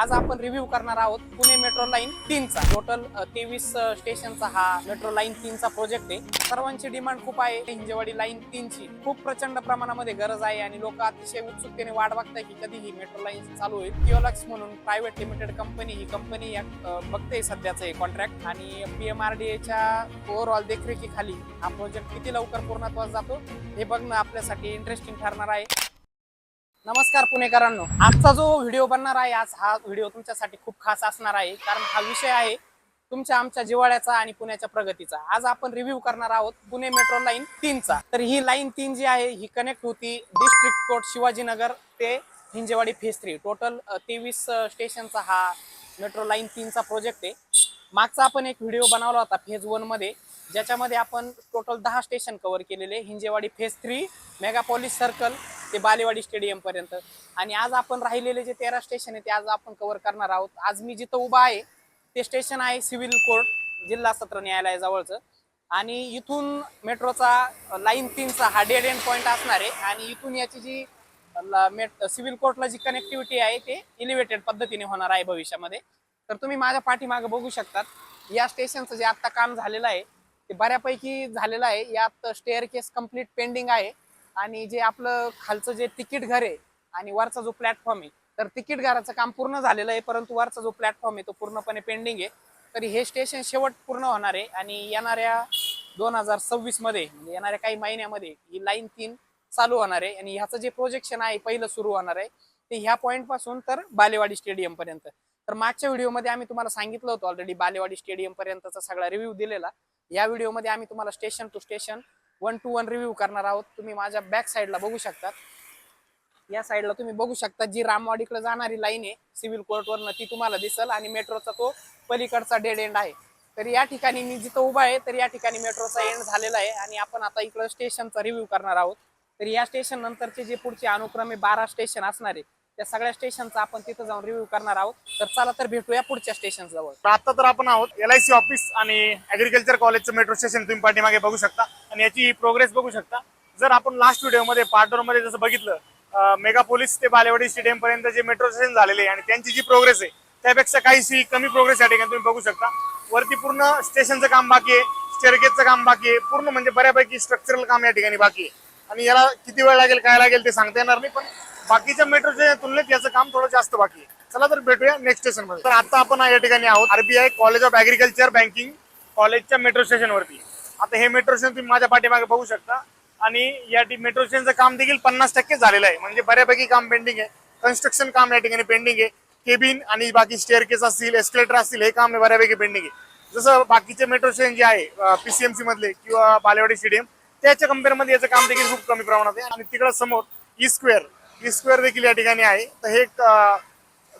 आज आपण रिव्ह्यू करणार आहोत पुणे मेट्रो लाईन तीनचा टोटल तेवीस स्टेशनचा हा मेट्रो लाईन तीनचा प्रोजेक्ट आहे. सर्वांची डिमांड खूप आहे. हिंजेवाडी लाईन तीनची खूप प्रचंड प्रमाणामध्ये गरज आहे आणि लोक अतिशय उत्सुकतेने वाट बघताय की कधी ही मेट्रो लाईन चालू होईल. किओलक्स म्हणून प्रायव्हेट लिमिटेड कंपनी ही कंपनी बघते सध्याचं हे कॉन्ट्रॅक्ट आणि पीएमआरडीएच्या ओव्हरऑल देखरेखीखाली हा प्रोजेक्ट किती लवकर पूर्णत्वास जातो हे बघणं आपल्यासाठी इंटरेस्टिंग ठरणार आहे. नमस्कार पुणेकरांनो. आजचा जो व्हिडिओ बनणार आहे आज हा व्हिडिओ तुमच्यासाठी खूप खास असणार आहे कारण हा विषय आहे तुमच्या आमच्या जिवाळ्याचा आणि पुण्याच्या प्रगतीचा. आज आपण रिव्ह्यू करणार आहोत पुणे मेट्रो लाईन तीनचा तर ही लाईन तीन जी आहे ही कनेक्ट होती डिस्ट्रिक्ट कोर्ट शिवाजीनगर ते हिंजेवाडी फेज थ्री टोटल तेवीस स्टेशनचा हा मेट्रो लाईन तीनचा प्रोजेक्ट आहे. मागचा आपण एक व्हिडिओ बनवला होता फेज वनमध्ये ज्याच्यामध्ये आपण टोटल दहा स्टेशन कव्हर केलेले Hinjewadi phase three Megapolis circle ते बालेवाडी स्टेडियम पर्यंत. आणि आज आपण राहिलेले जे तेरा स्टेशन आहे ते आज आपण कव्हर करणार आहोत. आज मी जिथं उभा आहे ते स्टेशन आहे सिव्हिल कोर्ट जिल्हा सत्र न्यायालयाजवळचं आणि इथून मेट्रोचा लाईन तीनचा हा डेड एंड पॉईंट असणार आहे. आणि इथून याची जी मेट सिव्हिल कोर्टला जी कनेक्टिव्हिटी आहे ते इलिव्हेटेड पद्धतीने होणार आहे भविष्यामध्ये. तर तुम्ही माझ्या पाठीमागे बघू शकतात या स्टेशनचं जे आत्ता काम झालेलं आहे ते बऱ्यापैकी झालेलं आहे. यात स्टेअर केस कंप्लीट पेंडिंग आहे. आणि जे आपलं खालचं जे तिकीट घर आहे आणि वरचा जो प्लॅटफॉर्म आहे तर तिकीट घराचं काम पूर्ण झालेलं आहे परंतु वरचा जो प्लॅटफॉर्म आहे तो पूर्णपणे पेंडिंग आहे. तरी हे स्टेशन शेवट पूर्ण होणार आहे आणि येणाऱ्या दोन हजार सव्वीसमध्ये म्हणजे येणाऱ्या काही महिन्यामध्ये ही लाईन तीन चालू होणार आहे आणि ह्याचं जे प्रोजेक्शन आहे पहिलं सुरू होणार आहे ते ह्या पॉईंटपासून तर बालेवाडी स्टेडियम पर्यंत. तर मागच्या व्हिडिओमध्ये आम्ही तुम्हाला सांगितलं होतं ऑलरेडी बालेवाडी स्टेडियम पर्यंतचा सगळा रिव्ह्यू दिलेला. या व्हिडिओमध्ये आम्ही तुम्हाला station to station one to one review करणार आहोत. तुम्ही माझ्या बॅक साईडला बघू शकतात. या साईडला तुम्ही बघू शकता जी रामवाडीकडे जाणारी लाईन आहे सिव्हिल कोर्टवरनं ती तुम्हाला दिसल आणि मेट्रोचा तो पलीकडचा डेड एंड आहे. तर या ठिकाणी मी जिथं उभा आहे तर या ठिकाणी मेट्रोचा एंड झालेला आहे आणि आपण आता इकडं स्टेशनचा रिव्ह्यू करणार आहोत. तर या स्टेशन नंतरचे जे पुढचे अनुक्रमे बारा स्टेशन असणार आहे त्या सगळ्या स्टेशनचा आपण तिथं जाऊन रिव्ह्यू करणार आहोत. तर चला तर भेटूया पुढच्या स्टेशन जवळ. तर आता तर आपण आहोत एल आय सी ऑफिस आणि ऍग्रिकल्चर कॉलेजचं मेट्रो स्टेशन तुम्ही पाठीमागे बघू शकता. आणि याची प्रोग्रेस बघू शकता. जर आपण लास्ट व्हिडिओमध्ये पार्ट वनमध्ये जसं बघितलं मेगा पोलीस ते बालेवाडी स्टेडियम पर्यंत जे मेट्रो स्टेशन झालेले आहे आणि त्यांची जी प्रोग्रेस आहे त्यापेक्षा काहीशी कमी प्रोग्रेस या ठिकाणी तुम्ही बघू शकता. वरती पूर्ण स्टेशनचं काम बाकी आहे स्टेअरकेजचं काम बाकी आहे पूर्ण म्हणजे बऱ्यापैकी स्ट्रक्चरल काम या ठिकाणी बाकी आहे. आणि याला किती वेळ लागेल काय लागेल ते सांगता येणार नाही पण बाकीच्या मेट्रोच्या तुलनेत याचं काम थोडं जास्त बाकी आहे. चला तर भेटूया नेक्स्ट स्टेशनमध्ये. तर आता आपण या ठिकाणी आहोत. RBI college of agriculture banking कॉलेजच्या मेट्रो स्टेशन वरती. आता हे मेट्रो स्टेशन तुम्ही माझ्या पाठीमागे बघू शकता. आणि या मेट्रो स्टेशनचं काम देखील पन्नास टक्के झालेलं आहे. म्हणजे बऱ्यापैकी काम पेंडिंग आहे. कन्स्ट्रक्शन काम या ठिकाणी पेंडिंग आहे. केबिन आणि बाकी स्टेअर केस असतील एस्केलेटर असतील हे काम बऱ्यापैकी पेंडिंग आहे. जसं बाकीचे मेट्रो स्टेशन जे आहे पीसीएमसी मधले किंवा बालेवाडी स्टेडियम त्याच्या कंपेअरमध्ये याचं काम देखील खूप कमी प्रमाणात आहे. आणि तिकडं समोर ई स्क्वेअर ई स्क्वेअर देखील या ठिकाणी आहे. तर हे एक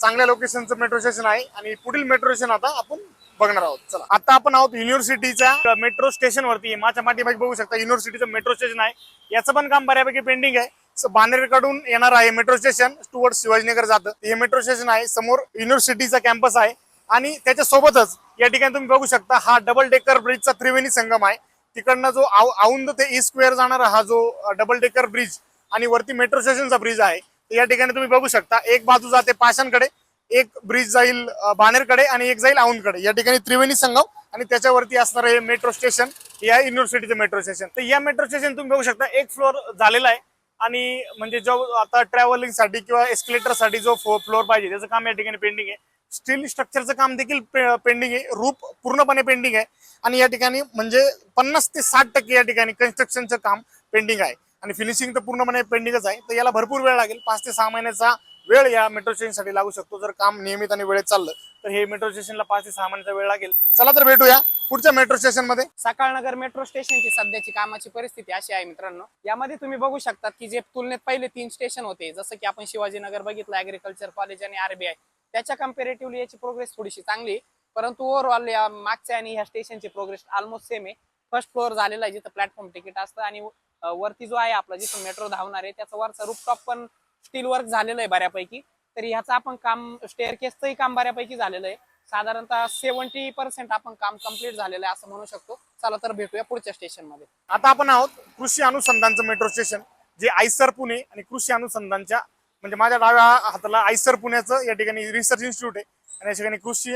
चांगल्या लोकेशनचं मेट्रो स्टेशन आहे. आणि पुढील मेट्रो स्टेशन आता आपण बघणार आहोत. चला आता आपण आहोत युनिव्हर्सिटीच्या मेट्रो स्टेशन वरती. माझ्या पाठीमागे बघू शकता युनिव्हर्सिटीचं मेट्रो स्टेशन आहे. याचं पण काम बऱ्यापैकी पेंडिंग आहे. स- बानेरकडून येणार आहे मेट्रो स्टेशन टुवर्ड शिवाजीनगर जातं. हे मेट्रो स्टेशन आहे. समोर युनिव्हर्सिटीचा कॅम्पस आहे. आणि त्याच्या सोबतच या ठिकाणी तुम्ही बघू शकता हा डबल डेकर ब्रिजचा त्रिवेणी संगम आहे. तिकडनं जो आव औंद ते ई स्क्वेअर जाणारा हा जो डबल डेकर ब्रिज आणि वरती मेट्रो स्टेशनचा ब्रिज आहे. या ठिकाणी तुम्ही बघू शकता एक बाजू जाते पाषाणकडे एक ब्रिज जाईल बाणेरकडे आणि एक जाईल औंधकडे या ठिकाणी त्रिवेणी संगम आणि त्याच्यावरती असणार हे मेट्रो स्टेशन या युनिव्हर्सिटीचं मेट्रो स्टेशन तर या मेट्रो स्टेशन तुम्ही बघू शकता एक फ्लोअर झालेला आहे. आणि म्हणजे जो आता ट्रॅव्हलिंगसाठी किंवा एस्केलेटरसाठी जो फ्लोअर पाहिजे त्याचं काम या ठिकाणी पेंडिंग आहे. स्टील स्ट्रक्चरचं काम देखील पेंडिंग आहे. रूप पूर्णपणे पेंडिंग आहे. आणि या ठिकाणी म्हणजे पन्नास ते साठ टक्के या ठिकाणी कन्स्ट्रक्शनचं काम पेंडिंग आहे. आणि फिनिशिंग तर पूर्णपणे पेंडिंगच आहे. तर याला भरपूर वेळ लागेल. पाच ते सहा महिन्याचा वेळ या मेट्रो स्टेशनसाठी लागू शकतो. जर काम नियमित आणि वेळेत चाललं तर हे मेट्रो स्टेशनला पाच ते सहा महिन्याचा वेळ लागेल. चला तर भेटूया पुढच्या मेट्रो स्टेशनमध्ये. सकाळनगर मेट्रो स्टेशनची सध्याची कामाची परिस्थिती अशी आहे मित्रांनो. यामध्ये तुम्ही बघू शकता की जे तुलनेत पहिले तीन स्टेशन होते जसं की आपण शिवाजीनगर बघितलं अॅग्रिकल्चर कॉलेज आणि आरबीआय त्याच्या कम्पेरेटिव्हली याची प्रोग्रेस थोडीशी चांगली आहे. परंतु ओव्हरऑल या मागच्या आणि ह्या स्टेशनची प्रोग्रेस ऑलमोस्ट सेम आहे. फर्स्ट फ्लोअर झालेला आहे जिथं प्लॅटफॉर्म तिकीट असतं आणि वरती जो आहे आपला जिथं मेट्रो धावणार आहे त्याचा वरचा रूपटॉप पण स्टील वर्क झालेलं आहे बऱ्यापैकी. तर ह्याचं आपण काम स्टेअरकेसचंही काम बऱ्यापैकी झालेलं आहे. साधारणतः सेव्हन्टी पर्सेंट आपण काम कंप्लीट झालेलं आहे असं म्हणू शकतो. चला तर भेटूया पुढच्या स्टेशनमध्ये. आता आपण आहोत कृषी अनुसंधानचं मेट्रो स्टेशन जे आयसर पुणे आणि कृषी अनुसंधानच्या म्हणजे माझ्या डाव्या हाताला आयसर पुण्याचं या ठिकाणी रिसर्च इन्स्टिट्यूट आहे. आणि या ठिकाणी कृषी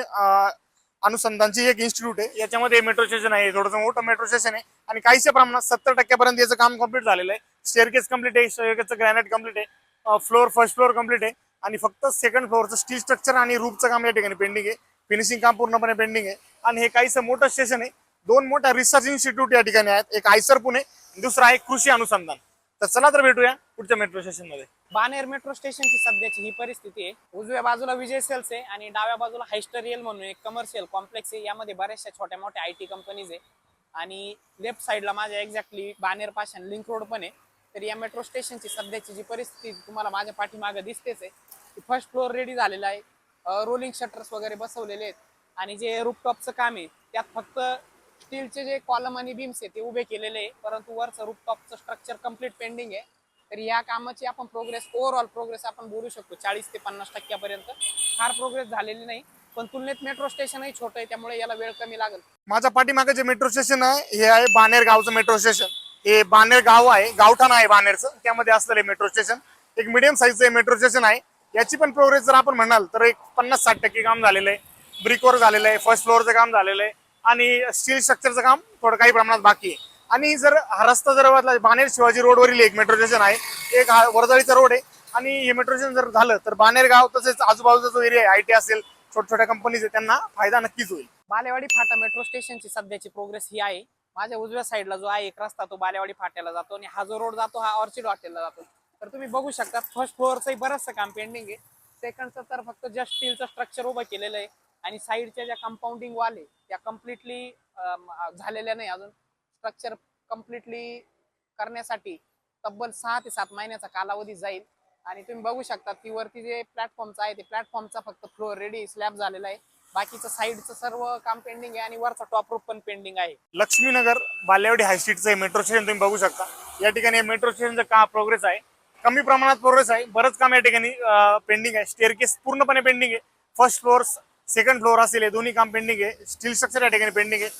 अनुसंधानची एक इन्स्टिट्यूट आहे. याच्यामध्ये मेट्रो स्टेशन आहे. थोडंसं मोठं मेट्रो स्टेशन आहे. आणि काहीशा प्रमाणात सत्तर टक्क्यापर्यंत याचं काम कंप्लीट झालेलं आहे. स्टेअरकेस कंप्लीट आहे. स्टेअरकेसचं ग्रॅनाइट कंप्लीट आहे. फ्लोअर फर्स्ट फ्लोअर कंप्लीट आहे. आणि फक्त सेकंड फ्लोअरचं स्टील स्ट्रक्चर आणि रूपचं काम या ठिकाणी पेंडिंग आहे. फिनिशिंग काम पूर्णपणे पेंडिंग आहे. आणि हे काहीसं मोठं स्टेशन आहे. दोन मोठ्या रिसर्च इन्स्टिट्यूट या ठिकाणी आहेत. एक आयसर पुणे दुसरा आहे कृषी अनुसंधान. तर चला तर भेटूया पुढच्या मेट्रो स्टेशनमध्ये. बानेर मेट्रो स्टेशनची सध्याची ही परिस्थिती आहे. उजव्या बाजूला विजय सेल्स आहे आणि डाव्या बाजूला हायस्टरियल म्हणून एक कमर्शियल कॉम्प्लेक्स आहे. यामध्ये बऱ्याचशा छोट्या मोठ्या आय टी कंपनीज आहे. आणि लेफ्ट साईडला माझ्या exactly Baner Pashan link road पण आहे. तर या मेट्रो स्टेशनची सध्याची जी परिस्थिती तुम्हाला माझ्या पाठीमागं दिसतेच आहे. की फर्स्ट फ्लोअर रेडी झालेला आहे. रोलिंग शटर्स वगैरे बसवलेले आहेत. आणि जे रूपटॉपचं काम आहे त्यात फक्त स्टीलचे जे कॉलम आणि बीम्स आहे ते उभे केलेले आहे. परंतु वरचं रूपटॉपचं स्ट्रक्चर कंप्लीट पेंडिंग आहे. तर या कामाची आपण प्रोग्रेस ओव्हरऑल प्रोग्रेस आपण बोलू शकतो. चाळीस ते पन्नास टक्क्यापर्यंत. फार प्रोग्रेस झालेली नाही. पण तुलनेत मेट्रो स्टेशनही छोटं आहे त्यामुळे याला वेळ कमी लागेल. माझ्या पाठीमागे जे मेट्रो स्टेशन आहे हे आहे बानेर गावचं मेट्रो स्टेशन हे बानेर गाव आहे गावठाण आहे बानेरचं. त्यामध्ये असलेलं मेट्रो स्टेशन एक मिडियम साईजचं मेट्रो स्टेशन आहे. याची पण प्रोग्रेस जर आपण म्हणाल तर एक पन्नास साठ टक्के काम झालेलं आहे. ब्रिकवर झालेलं आहे फर्स्ट फ्लोअरचं काम झालेलं आहे. आणि स्टील स्ट्रक्चरचं काम थोडं काही प्रमाणात बाकी आहे. आणि जर हा रस्ता जर बानेर शिवाजी रोडवरील एक मेट्रो स्टेशन आहे. एक हा वर्दळीचा रोड आहे. आणि हे मेट्रो स्टेशन जर झालं तर बानेर गाव तसेच आजूबाजूचा जो एरिया आहे आय टी असेल छोट्या छोट्या कंपनीज आहे त्यांना फायदा नक्कीच होईल. बालेवाडी फाटा मेट्रो स्टेशनची सध्याची प्रोग्रेस ही आहे. माझ्या उजव्या साईडला जो आहे एक रस्ता तो बालेवाडी फाट्याला जातो आणि हा जो रोड जातो हा ऑर्चिड हॉटेलला जातो. तर तुम्ही बघू शकता फर्स्ट फ्लोअरचंही बरंचसं काम पेंडिंग आहे. सेकंडचं तर फक्त जस्ट स्टीलचं स्ट्रक्चर उभं केलेलं आहे. आणि साईडच्या ज्या कंपाऊंडिंग वाल आहे त्या कम्प्लिटली झालेल्या नाही अजून. स्ट्रक्चर कम्प्लिटली करण्यासाठी तब्बल सहा ते सात महिन्याचा कालावधी जाईल. आणि तुम्ही बघू शकता की वरती जे प्लॅटफॉर्मचं आहे ते प्लॅटफॉर्मचा फक्त फ्लोअर रेडी स्लॅब झालेला आहे. बाकीचं साईडचं सर्व काम पेंडिंग आहे आणि वरचा टॉप रूप पण पेंडिंग आहे. लक्ष्मीनगर बालेवाडी हायस्ट्रीटचं हे मेट्रो स्टेशन तुम्ही बघू शकता. या ठिकाणी मेट्रो स्टेशनचं का प्रोग्रेस आहे? कमी प्रमाणात प्रोग्रेस आहे. बरंच काम या ठिकाणी पेंडिंग आहे. स्टेअरकेस पूर्णपणे पेंडिंग आहे. फर्स्ट फ्लोअर सेकंड फ्लोअर असेल हे दोन्ही काम पेंडिंग आहे. स्टील स्ट्रक्चर या ठिकाणी पेंडिंग आहे.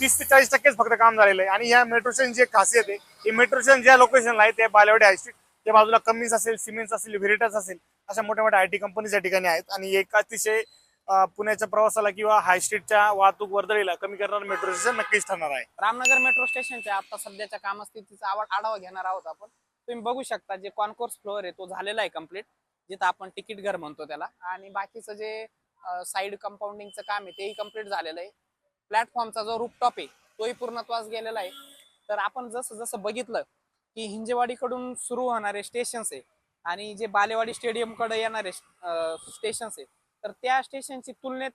तीस ते चाळीस टक्केच फक्त काम झालेलं आहे. आणि या मेट्रो स्टेशनची एक खासियत आहे हे मेट्रो स्टेशन ज्या लोकेशनला आहे त्या बालेवाडी हायस्ट्रीट त्या बाजूला कमीज असेल सिमेंट्स असेल व्हिरेटर्स असेल अशा मोठ्या मोठ्या आय टी कंपनीज या ठिकाणी आहेत. आणि एक अतिशय पुण्याच्या प्रवासाला किंवा हायस्ट्रीटच्या वाहतूक वर्दळीला कमी करणार मेट्रो स्टेशन नक्कीच ठरणार आहे. रामनगर मेट्रो स्टेशनच्या आता सध्याच्या कामस्थितीचा आवड आढावा घेणार आहोत आपण. तुम्ही बघू शकता जे कॉन्कोर्स फ्लोअर आहे तो झालेला आहे कंप्लीट जिथं आपण तिकीट घर म्हणतो त्याला. आणि बाकीचं जे साईड कंपाऊंडिंगचं काम आहे तेही कंप्लीट झालेलं आहे. प्लॅटफॉर्मचा जो रूपटॉप आहे तोही पूर्णत्वास गेलेला आहे. तर आपण जसं जसं बघितलं की हिंजेवाडीकडून सुरू होणारे स्टेशन्स आहे आणि जे बालेवाडी स्टेडियमकडे येणारे स्टेशन्स आहे तर त्या स्टेशनची तुलनेत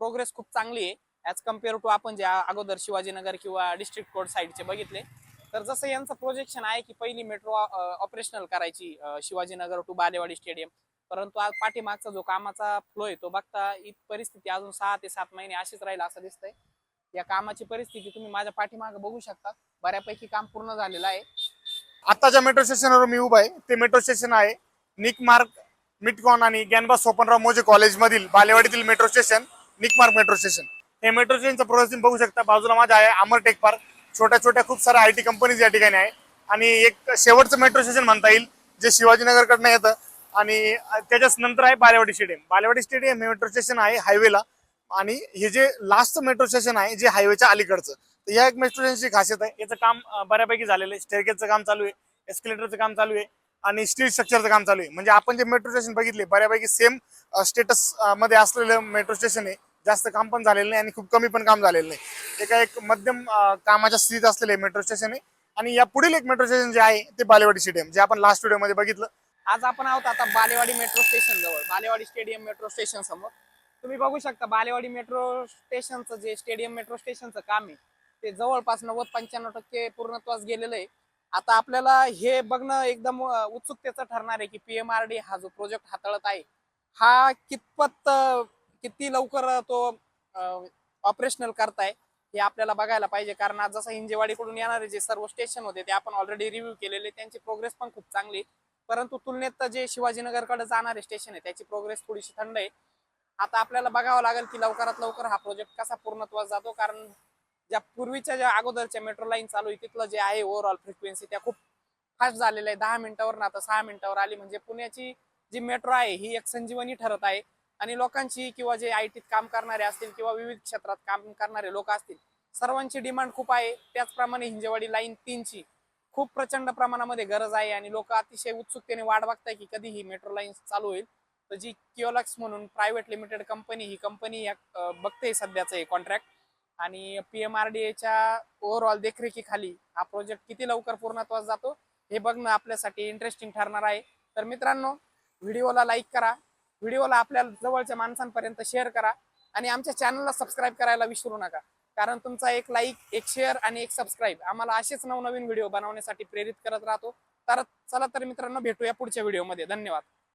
प्रोग्रेस खूप चांगली आहे. ॲज कंपेअर टू आपण जे अगोदर शिवाजीनगर किंवा डिस्ट्रिक्ट कोर्ट साईडचे बघितले तर जसं यांचं प्रोजेक्शन आहे की पहिली मेट्रो ऑपरेशनल करायची शिवाजीनगर टू बालेवाडी स्टेडियम परंतु आज पाठीमागचा जो कामाचा फ्लो आहे तो बघता ही परिस्थिती अजून सहा ते सात महिने अशीच राहील असं दिसतंय. या कामाची परिस्थिती तुम्ही माझ्या पाठीमाग बघू शकता. बऱ्यापैकी काम पूर्ण झालेलं आहे. आता ज्या मेट्रो स्टेशनवर मी उभा आहे. ते मेट्रो स्टेशन आहे. निकमार्क मिटकॉन आणि गॅनबास सोपनराव मोजे कॉलेजमधील बालेवाडीतील metro station NICMAR metro station हे मेट्रो स्टेशनचं प्रोसेसिंग बघू शकता. बाजूला माझा आहे अमर टेक पार्क. छोट्या छोट्या खूप साऱ्या आय टी कंपनीज या ठिकाणी आहे. आणि एक शेवटचं मेट्रो स्टेशन म्हणता येईल जे शिवाजीनगरकडनं येतं. आणि त्याच्याच नंतर आहे बालेवाडी स्टेडियम बालेवाडी स्टेडियम हे मेट्रो स्टेशन आहे हायवेला आणि हे जे लास्टचं मेट्रो स्टेशन आहे जे हायवेच्या अलीकडचं. तर या एक मेट्रो स्टेशनची खासियत आहे. याचं काम बऱ्यापैकी झालेलं आहे. स्टेरकेजचं काम चालू आहे. एस्केलेटरचं काम चालू आहे. आणि स्टील स्ट्रक्चरचं काम चालू आहे. म्हणजे आपण जे मेट्रो स्टेशन बघितले बऱ्यापैकी सेम स्टेटसमध्ये असलेलं मेट्रो स्टेशन आहे. जास्त काम पण झालेलं नाही आणि खूप कमी पण काम झालेलं नाही. एका एक मध्यम कामाच्या स्थितीत असलेले मेट्रो स्टेशन आहे. आणि या पुढील एक मेट्रो स्टेशन जे आहे ते बालेवाडी स्टेडियम जे आपण लास्ट व्हिडिओमध्ये बघितलं. आज आपण आहोत आता बालेवाडी मेट्रो स्टेशन जवळ. बालेवाडी स्टेडियम मेट्रो स्टेशन समोर. तुम्ही बघू शकता बालेवाडी मेट्रो स्टेशनचं जे स्टेडियम मेट्रो स्टेशनचं काम आहे ते जवळपास नव्वद पंच्याण्णव टक्के पूर्णत्वास गेलेलं आहे. आता आपल्याला हे बघणं एकदम उत्सुकतेचं ठरणार आहे की पीएमआरडी हा जो प्रोजेक्ट हाताळत आहे हा कितपत किती लवकर तो ऑपरेशनल करताय हे आपल्याला बघायला पाहिजे. कारण आज जसं हिंजेवाडीकडून येणारे जे सर्व स्टेशन होते ते आपण ऑलरेडी रिव्ह्यू केलेले त्यांची प्रोग्रेस पण खूप चांगली परंतु तुलनेत जे शिवाजीनगरकडे जाणारे स्टेशन आहे त्याची प्रोग्रेस थोडीशी थंड आहे. आता आपल्याला बघावं लागेल की लवकरात लवकर हा प्रोजेक्ट कसा पूर्णत्वास जातो. कारण ज्या पूर्वीच्या ज्या अगोदरच्या मेट्रो लाईन चालू आहे तिथलं जे आहे ओव्हरऑल फ्रिक्वेन्सी त्या खूप फास्ट झालेल्या आहे दहा मिनिटावर ना आता सहा मिनिटावर आली. म्हणजे पुण्याची जी मेट्रो आहे ही एक संजीवनी ठरत आहे. आणि लोकांची किंवा जे आय टीत काम करणारे असतील किंवा विविध क्षेत्रात काम करणारे लोक असतील सर्वांची डिमांड खूप आहे. त्याचप्रमाणे हिंजेवाडी लाईन तीनची खूप प्रचंड प्रमाणामध्ये गरज आहे आणि लोक अतिशय उत्सुकतेने वाट बघताय की कधी ही मेट्रो लाईन चालू होईल. तर जी किओलक्स म्हणून प्रायव्हेट लिमिटेड कंपनी ही कंपनी या बघते सध्याचं हे कॉन्ट्रॅक्ट आणि पी एम आर डी एच्या ओव्हरऑल देखरेखीखाली हा प्रोजेक्ट किती लवकर पूर्णत्वास जातो हे बघणं आपल्यासाठी इंटरेस्टिंग ठरणार आहे. तर मित्रांनो व्हिडिओला लाईक करा व्हिडिओला आपल्या जवळच्या माणसांपर्यंत शेअर करा आणि आमच्या चॅनलला सबस्क्राईब करायला विसरू नका. कारण तुमचा एक लाईक एक शेअर आणि एक सबस्क्राईब आम्हाला असेच नवनवीन व्हिडिओ बनवण्यासाठी प्रेरित करत राहतो. तर चला तर मित्रांनो भेटूया पुढच्या व्हिडिओमध्ये. धन्यवाद.